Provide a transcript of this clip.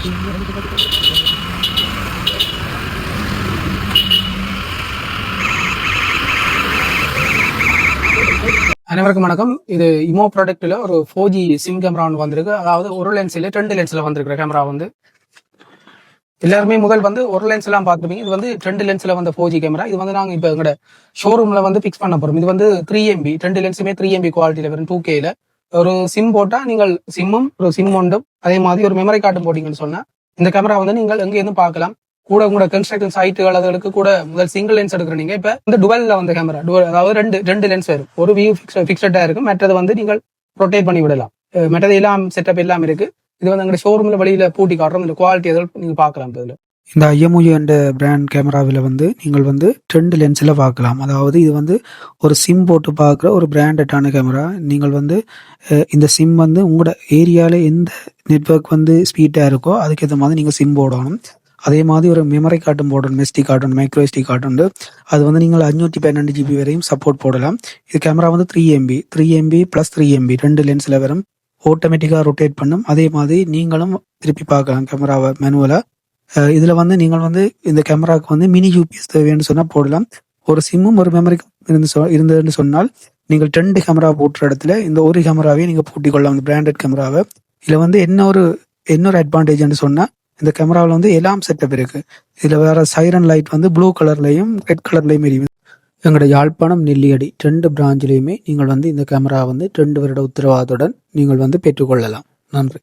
அனைவருக்கும் வணக்கம். இது இமோ ப்ராடக்ட்ல ஒரு ஃபோர் ஜி சிம் கேமரா ஒன்று வந்திருக்கு. அதாவது ஒரு லென்ஸ்ல ரெண்டு லென்ஸ்ல வந்திருக்கிற கேமரா வந்து. எல்லாருமே முதல் வந்து ஒரு லென்ஸ் எல்லாம் பார்த்துருப்பீங்க இது வந்து ரெண்டு லென்ஸ்ல வந்த ஃபோர் ஜி கேமரா இது வந்து நாங்கள் இப்போ எங்களோட ஷோரூம்ல வந்து ஃபிக்ஸ் பண்ண போறோம். இது வந்து த்ரீ எம்பி ரெண்டு லென்ஸுமே த்ரீ எம்பி குவாலிட்டியில வரும் டூ கேல ஒரு சிம் போட்டா நீங்கள் சிம்மும் ஒரு சிம் ஒன்றும் அதே மாதிரி ஒரு மெமரி கார்டும் போட்டீங்கன்னு சொன்னா இந்த கேமரா வந்து நீங்கள் எங்க இருந்து பார்க்கலாம்? கூட உங்களோட கன்ஸ்ட்ரக்ஷன் சைட்டுகள் அதுகளுக்கு கூட முதல் சிங்கிள் லென்ஸ் எடுக்கிற நீங்க இப்ப இந்த டுவெல்ல வந்த கேமரா டுவெல் அதாவது ரெண்டு ரெண்டு லென்ஸ் வரும். ஒரு வியூ ஃபிக்ஸடா இருக்கும் மற்றது வந்து நீங்கள் ரொட்டேட் பண்ணி விடலாம். மற்றது எல்லாம் செட்டப் எல்லாம் இருக்கு. இது வந்து எங்களுடைய ஷோரூம்ல வெளியில பூட்டி காட்டுறோம் இந்த குவாலிட்டி எதாவது நீங்க பார்க்கலாம் இதுல. இந்த ஐஎம்ஓஏ என்ற பிராண்ட் கேமராவில் வந்து நீங்கள் வந்து ட்ரெண்ட் லென்ஸில் பார்க்கலாம். அதாவது இது வந்து ஒரு சிம் போட்டு பார்க்குற ஒரு பிராண்டடான கேமரா நீங்கள் வந்து இந்த சிம் வந்து உங்களோட ஏரியாவில் எந்த நெட்வொர்க் வந்து ஸ்பீடாக இருக்கோ அதுக்கேற்ற மாதிரி நீங்கள் சிம் போடணும். அதே மாதிரி ஒரு மெமரி கார்டும் போடணும். SD card micro SD card உண்டு. அது வந்து நீங்கள் அஞ்சூற்றி பன்னெண்டு ஜிபி வரையும் சப்போர்ட் போடலாம். இது கேமரா வந்து three MP three MP plus three MP ரெண்டு லென்ஸில் வரும். ஆட்டோமேட்டிக்காக ரொட்டேட் பண்ணும். அதே மாதிரி நீங்களும் திருப்பி பார்க்கலாம் கேமராவை மேனுவலாக இதில் வந்து நீங்கள் வந்து இந்த கேமராவுக்கு வந்து மினி யூபிஎஸ் தேவைன்னு சொன்னால் போடலாம். ஒரு சிம்மும் ஒரு மெமரி இருந்து சொ- இருந்ததுன்னு சொன்னால் நீங்கள் ரெண்டு கேமரா போட்டுற இடத்துல இந்த ஒரு கேமராவே நீங்கள் பூட்டி கொள்ளலாம். இந்த பிராண்டட் கேமராவை இதில் வந்து என்ன ஒரு இன்னொரு அட்வான்டேஜ்னு சொன்னால் இந்த கேமராவில் வந்து எல்லாம் செட்டப் இருக்குது இதில் வேற சைரன் லைட் வந்து ப்ளூ கலர்லையும் ரெட் கலர்லையும் எரியும். எங்களோட யாழ்ப்பாணம் நெல்லியடி ரெண்டு பிராஞ்சிலையுமே நீங்கள் வந்து இந்த கேமரா வந்து ரெண்டு வருட உத்தரவாதத்துடன் நீங்கள் வந்து பெற்றுக்கொள்ளலாம் நன்றி.